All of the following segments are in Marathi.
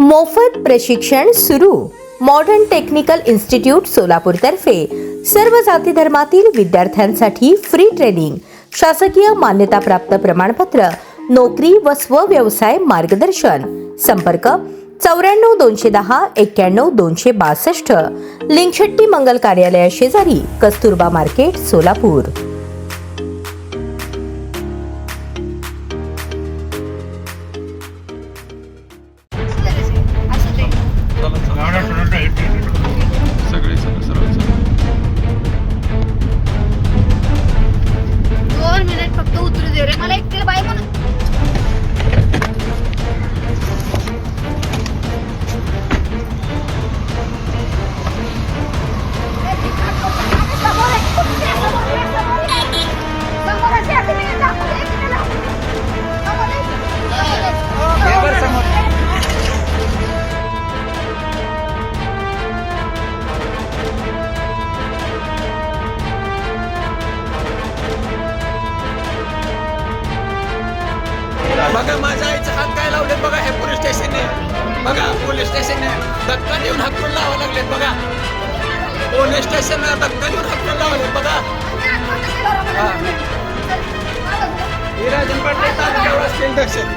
मोफत प्रशिक्षण सुरू. मॉडर्न टेक्निकल इन्स्टिट्यूट सोलापूरतर्फे सर्व जाती धर्मातील विद्यार्थ्यांसाठी फ्री ट्रेनिंग शासकीय मान्यताप्राप्त प्रमाणपत्र नोकरी व स्वव्यवसाय मार्गदर्शन. संपर्क चौऱ्याण्णव दोनशे दहा एक्क्याण्णव दोनशे बासष्ट. लिंगशेट्टी मंगल कार्यालया शेजारी कस्तुरबा मार्केट सोलापूर. मिनिट फक्त उतरू दे रे मला एकटे बाय म्हणून बघा माझ्या आईचे हात काय लावले बघा हे पोलीस स्टेशनने बघा पोलीस स्टेशनने धक्का देऊन हाकून लावा लागलेत बघा. पोलीस स्टेशनला धक्का देऊन हाकून लावले बघा. ही. राजन पाटील तालुक्यावर असतील दक्षिण.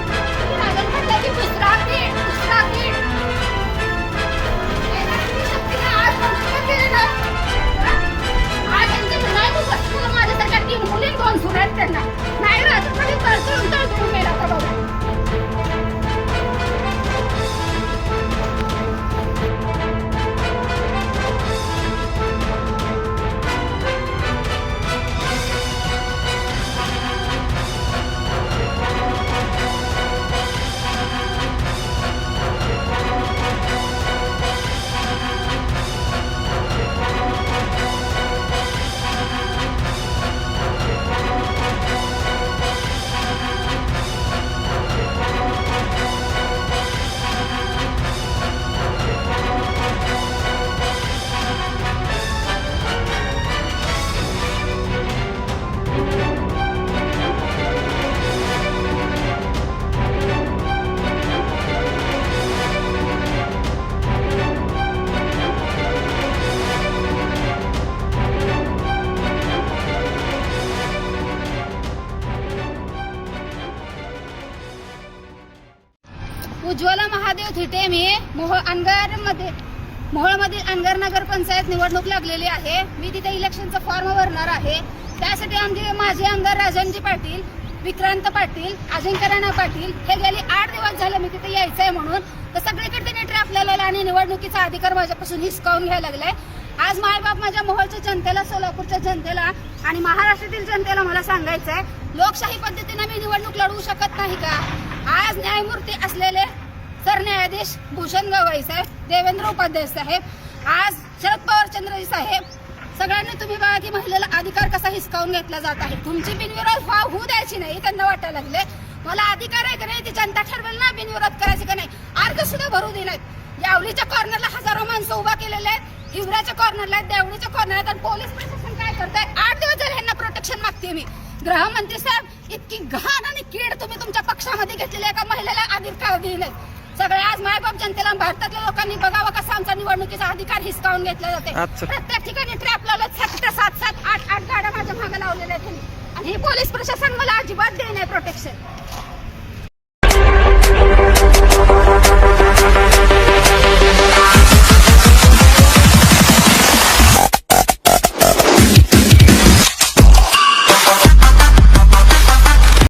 उज्ज्वला महादेव थिटे मी मोहोळ अनगरमध्ये मोहोळमधील अनगर नगर पंचायत निवडणूक लागलेली आहे. मी तिथे इलेक्शनचा फॉर्म भरणार आहे. त्यासाठी आमचे माझे आमदार राजनजी पाटील विक्रांत पाटील अजिंक्य राणा पाटील हे गेली आठ दिवस झाले मी तिथे यायचंय म्हणून. तर सगळीकडे त्यांनी ट्रॅप लावलेला आणि निवडणुकीचा अधिकार माझ्यापासून हिसकावून घ्यायला लागलाय. आज मायबाप माझ्या मोहोळच्या जनतेला सोलापूरच्या जनतेला आणि महाराष्ट्रातील जनतेला मला सांगायचं आहे लोकशाही पद्धतीने मी निवडणूक लढवू शकत नाही का? आज न्यायमूर्ती असलेले सरन्यायाधीश भूषण गवई साहेब देवेंद्र उपाध्याय साहेब आज शरद पवार चंद्रजी साहेब सगळ्यांनी तुम्ही बघा की महिलेला अधिकार कसा हिसकावून घेतला जात आहे. तुमची बिनविरोध व्हाव होऊ द्यायची नाही त्यांना वाटायला लागले. मला अधिकार आहे का नाही ती जनता ठरवेल ना बिनविरोध करायची का नाही? अर्ज सुद्धा भरू दिले यावलीच्या कॉर्नरला हजारो माणसं उभा केलेले आहेत हिवऱ्याच्या कॉर्नरला आहेत देवळीच्या कॉर्नर आहेत आणि पोलीस प्रशासन काय करताय? आठ दिवस झाले ह्यांना प्रोटेक्शन मागते मी. गृहमंत्री साहेब इतकी घाण आणि कीड तुम्ही तुमच्या पक्षामध्ये घेतलेली एका महिलेला अधिकार दिले सगळे आज मायबाप जनतेला भारतातल्या लोकांनी बघावं कसा आमचा निवडणुकीचा अधिकार हिसकावून घेतला जाते. प्रत्येक ठिकाणी ट्रॅप लावलं सात सात सात आठ आठ गाड्या माझ्या मागे लावलेल्या आहेत. आणि हे पोलीस प्रशासन मला अजिबात नाही प्रोटेक्शन